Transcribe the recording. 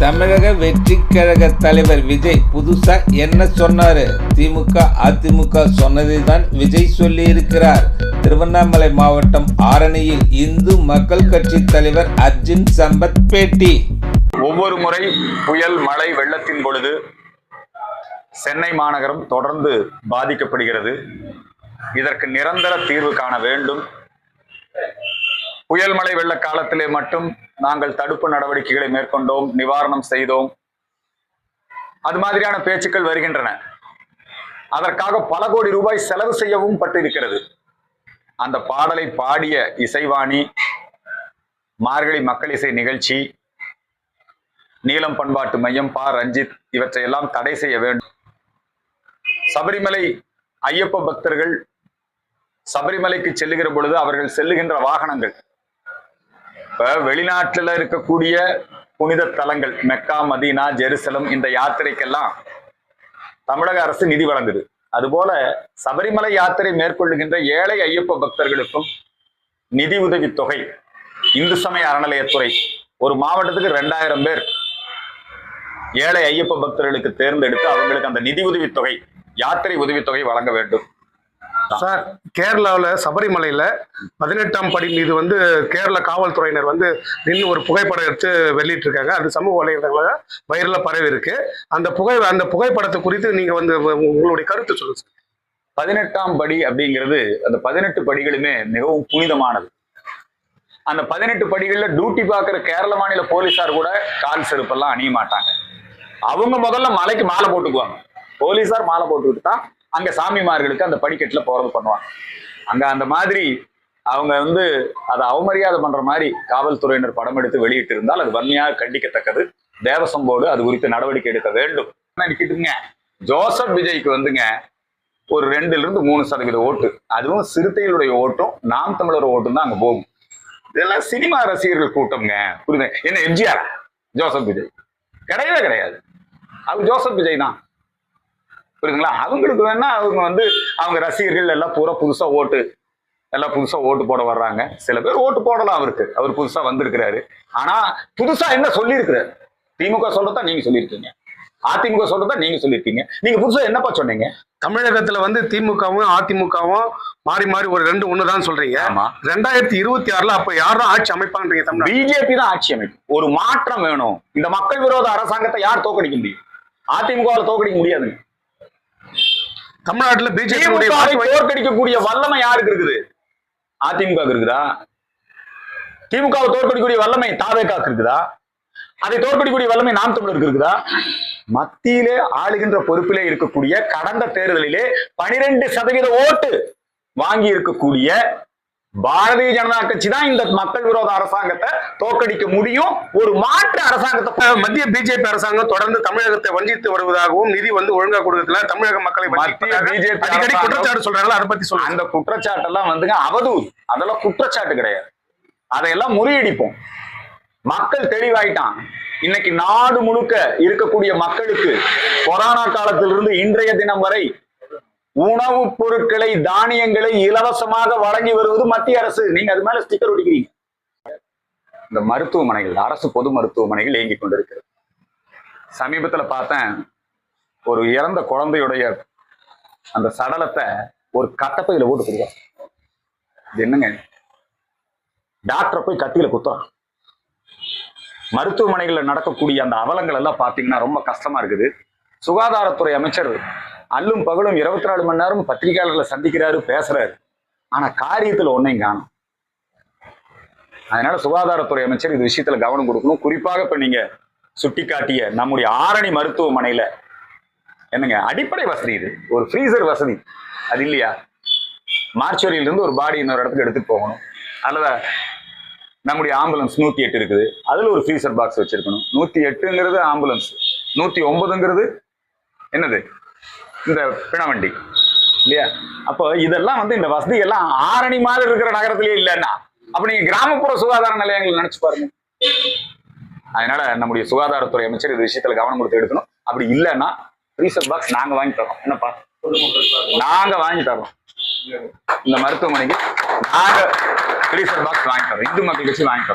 தமிழக வெற்றி கழக தலைவர் விஜய் புதுசா என்ன சொன்னாரு? திமுக அதிமுக சொன்னதை தான் விஜய் சொல்லி இருக்கிறார் திருவண்ணாமலை மாவட்டம் ஆரணியில் இந்து மக்கள் கட்சி தலைவர் அர்ஜுன் சம்பத் பேட்டி. ஒவ்வொரு முறை புயல் மழை வெள்ளத்தின் பொழுது சென்னை மாநகரம் தொடர்ந்து பாதிக்கப்படுகிறது. இதற்கு நிரந்தர தீர்வு காண வேண்டும். புயல் மழை வெள்ள காலத்திலே மட்டும் நாங்கள் தடுப்பு நடவடிக்கைகளை மேற்கொண்டோம் நிவாரணம் செய்தோம். அது மாதிரியான பேச்சுக்கள் வருகின்றன. அதற்காக பல கோடி ரூபாய் செலவு செய்யவும் பட்டிருக்கிறது. அந்த பாடலை பாடிய இசைவாணி மார்கழி மக்கள் இசை நிகழ்ச்சி நீலம் பண்பாட்டு மையம் பா. ரஞ்சித் இவற்றையெல்லாம் தடை செய்ய வேண்டும். சபரிமலை ஐயப்ப பக்தர்கள் சபரிமலைக்கு செல்லுகிற பொழுது அவர்கள் செல்லுகின்ற வாகனங்கள் இப்ப வெளிநாட்டுல இருக்கக்கூடிய புனித தலங்கள் மெக்கா மதீனா ஜெருசலம் இந்த யாத்திரைக்கெல்லாம் தமிழக அரசு நிதி வழங்குது. அதுபோல சபரிமலை யாத்திரை மேற்கொள்ளுகின்ற ஏழை ஐயப்ப பக்தர்களுக்கும் நிதி உதவி தொகை இந்து சமய அறநிலையத்துறை. ஒரு மாவட்டத்துக்கு ரெண்டாயிரம் பேர் ஏழை ஐயப்ப பக்தர்களுக்கு தேர்ந்தெடுத்து அவங்களுக்கு அந்த நிதி உதவி தொகை யாத்திரை உதவித்தொகை வழங்க வேண்டும். சார் கேரளாவில் சபரிமலையில் பதினெட்டாம் படி மீது வந்து கேரள காவல்துறையினர் வந்து நின்று ஒரு புகைப்படம் எடுத்து வெளியிட்டு இருக்காங்க அது சமூக வலைதளங்கள வைரலாக பரவி இருக்கு. அந்த புகை அந்த புகைப்படத்தை குறித்து நீங்க வந்து உங்களுடைய கருத்து சொல்லுங்க சார். பதினெட்டாம் படி அப்படிங்கிறது அந்த பதினெட்டு படிகளுமே மிகவும் புனிதமானது. அந்த பதினெட்டு படிகள்ல டியூட்டி பார்க்குற கேரள மாநில போலீசார் கூட கால் செருப்பெல்லாம் அணிய மாட்டாங்க. அவங்க முதல்ல மலைக்கு மாலை போட்டுக்குவாங்க. போலீஸார் மாலை போட்டுக்கிட்டு தான் அங்க சாமிமார்களுக்கு அந்த படிக்கட்டுல போறது பண்ணுவாங்க. அங்க அந்த மாதிரி அவங்க வந்து அதை அவமரியாதை பண்ற மாதிரி காவல்துறையினர் படம் எடுத்து வெளியிட்டு இருந்தால் அது வன்மையாக கண்டிக்கத்தக்கது. தேவசம் போர்டு அது குறித்து நடவடிக்கை எடுக்க வேண்டும். நினைக்கிட்டுங்க ஜோசப் விஜய்க்கு வந்துங்க ஒரு ரெண்டுல இருந்து மூணு சதவீத ஓட்டு. அதுவும் சிறுத்தைகளுடைய ஓட்டும் நாம் தமிழர் ஓட்டும் தான் அங்க போகும். இதெல்லாம் சினிமா ரசிகர்கள் கூட்டம்ங்க. புரியுது? என்ன எம்ஜிஆர்? ஜோசப் விஜய். கிடையவே கிடையாது. அவர் ஜோசப் விஜய் தான். புரியுதுங்களா? அவங்களுக்கு வேணா அவங்க வந்து அவங்க ரசிகர்கள் எல்லாம் பூரா புதுசா ஓட்டு எல்லாம் புதுசா ஓட்டு போட வர்றாங்க. சில பேர் ஓட்டு போடலாம் அவருக்கு. அவர் புதுசா வந்திருக்கிறாரு. ஆனா புதுசா என்ன சொல்லியிருக்கிறாரு? திமுக சொல்றதா நீங்க சொல்லியிருக்கீங்க. அதிமுக சொல்றதா நீங்க சொல்லியிருக்கீங்க. நீங்க புதுசா என்னப்பா சொன்னீங்க? தமிழகத்துல வந்து திமுகவும் அதிமுகவும் மாறி மாறி ஒரு ரெண்டு ஒன்று தான் சொல்றீங்க ரெண்டாயிரத்தி இருபத்தி ஆறுல அப்ப யாரும் ஆட்சி அமைப்பான்றீங்க தமிழ்நாடு பிஜேபி தான் ஆட்சி அமைக்கும். ஒரு மாற்றம் வேணும். இந்த மக்கள் விரோத அரசாங்கத்தை யார் தோக்கடிக்க முடியும்? அதிமுகவால தோக்கடிக்க முடியாதுங்க. தமிழ்நாட்டுல பிஜேபி தோற்கடிக்கக்கூடிய வல்லமை யாருக்கு இருக்குது? அதிமுக க்கு இருக்குதா? திமுகவை தோற்கடிக்கக்கூடிய வல்லமை தாவேக்காக்கு இருக்குதா? அதை தோற்கடிக்கக்கூடிய வல்லமை நாம் தமிழருக்கு இருக்குதா? மத்தியிலே ஆளுகின்ற பொறுப்பிலே இருக்கக்கூடிய கடந்த தேர்தலிலே பனிரெண்டு சதவீத ஓட்டு வாங்கி இருக்கக்கூடிய பாரதிய ஜனதா கட்சி தான் இந்த மக்கள் விரோத அரசாங்கத்தை தோற்கடிக்க முடியும். ஒரு மாற்று அரசாங்கத்தை மத்திய பிஜேபி அரசாங்கம் தொடர்ந்து தமிழகத்தை வஞ்சித்து வருவதாகவும் நிதி வந்து ஒழுங்கா கொடுக்கறதுல தமிழக மக்களை மத்திய பிஜேபி அடிக்கடி குற்றச்சாட்டு சொல்றாங்களா? அதை பத்தி சொல்லுங்க. அந்த குற்றச்சாட்டெல்லாம் வந்துங்க அவதூறு. அதெல்லாம் குற்றச்சாட்டு கிடையாது. அதையெல்லாம் முறியடிப்போம். மக்கள் தெளிவாயிட்டான். இன்னைக்கு நாடு முழுக்க இருக்கக்கூடிய மக்களுக்கு கொரோனா காலத்திலிருந்து இன்றைய தினம் வரை உணவுப் பொருட்களை தானியங்களை இலவசமாக வழங்கி வருவது மத்திய அரசு. நீங்க அது மேல ஸ்டிக்கர் ஒட்டிக்கிறீங்க. இந்த மருத்துவமனைகள் அரசு பொது மருத்துவமனைகள் இயங்கிக் கொண்டிருக்கிறது. சமீபத்துல பார்த்தேன் ஒரு இறந்த குழந்தையுடைய அந்த சடலத்தை ஒரு கட்டப்பையில போட்டு இது என்னங்க? டாக்டரை போய் கத்தியில குத்துறான். மருத்துவமனைகளில் நடக்கக்கூடிய அந்த அவலங்கள் எல்லாம் பாத்தீங்கன்னா ரொம்ப கஷ்டமா இருக்குது. சுகாதாரத்துறை அமைச்சர் அல்லும் பகலும் இருபத்தி நாலு மணி நேரம் பத்திரிகையாளர்களை சந்திக்கிறாரு பேசுறாரு. ஆனா காரியத்துல ஒன்னையும் காணும். அதனால சுகாதாரத்துறை அமைச்சர் இது விஷயத்துல கவனம் கொடுக்கணும். குறிப்பாக இப்ப நீங்க சுட்டிக்காட்டிய நம்முடைய ஆரணி மருத்துவமனையில என்னங்க அடிப்படை வசதி இது. ஒரு ஃப்ரீசர் வசதி. அது இல்லையா? மார்ச்சுவரியிலிருந்து ஒரு பாடி இன்னொரு இடத்துக்கு எடுத்துட்டு போகணும். அல்லது நம்முடைய ஆம்புலன்ஸ் நூத்தி எட்டு இருக்குது. அதுல ஒரு ஃப்ரீசர் பாக்ஸ் வச்சிருக்கணும். நூத்தி எட்டுங்கிறது ஆம்புலன்ஸ் நூத்தி ஒன்பதுங்கிறது என்னது? இந்த பிணவண்டி இல்லையா? அப்போ இதெல்லாம் வந்து இந்த வசதி எல்லாம் ஆரணி மாதிரி இருக்கிற நகரத்திலேயே இல்லைன்னா அப்ப நீங்க கிராமப்புற சுகாதார நிலையங்கள் நினைச்சு பாருங்க. அதனால நம்முடைய சுகாதாரத்துறை அமைச்சர் இந்த விஷயத்துல கவனம் கொடுத்து எடுக்கணும். அப்படி இல்லைன்னா ஃப்ரீசர் பாக்ஸ் நாங்க வாங்கி தரோம் என்னப்பா? நாங்க வாங்கி தரோம் இந்த மருத்துவமனைக்கு நாங்க ஃப்ரீசர் பாக்ஸ் வாங்கி தரோம் இந்து மக்கள் கட்சி வாங்கி தரோம்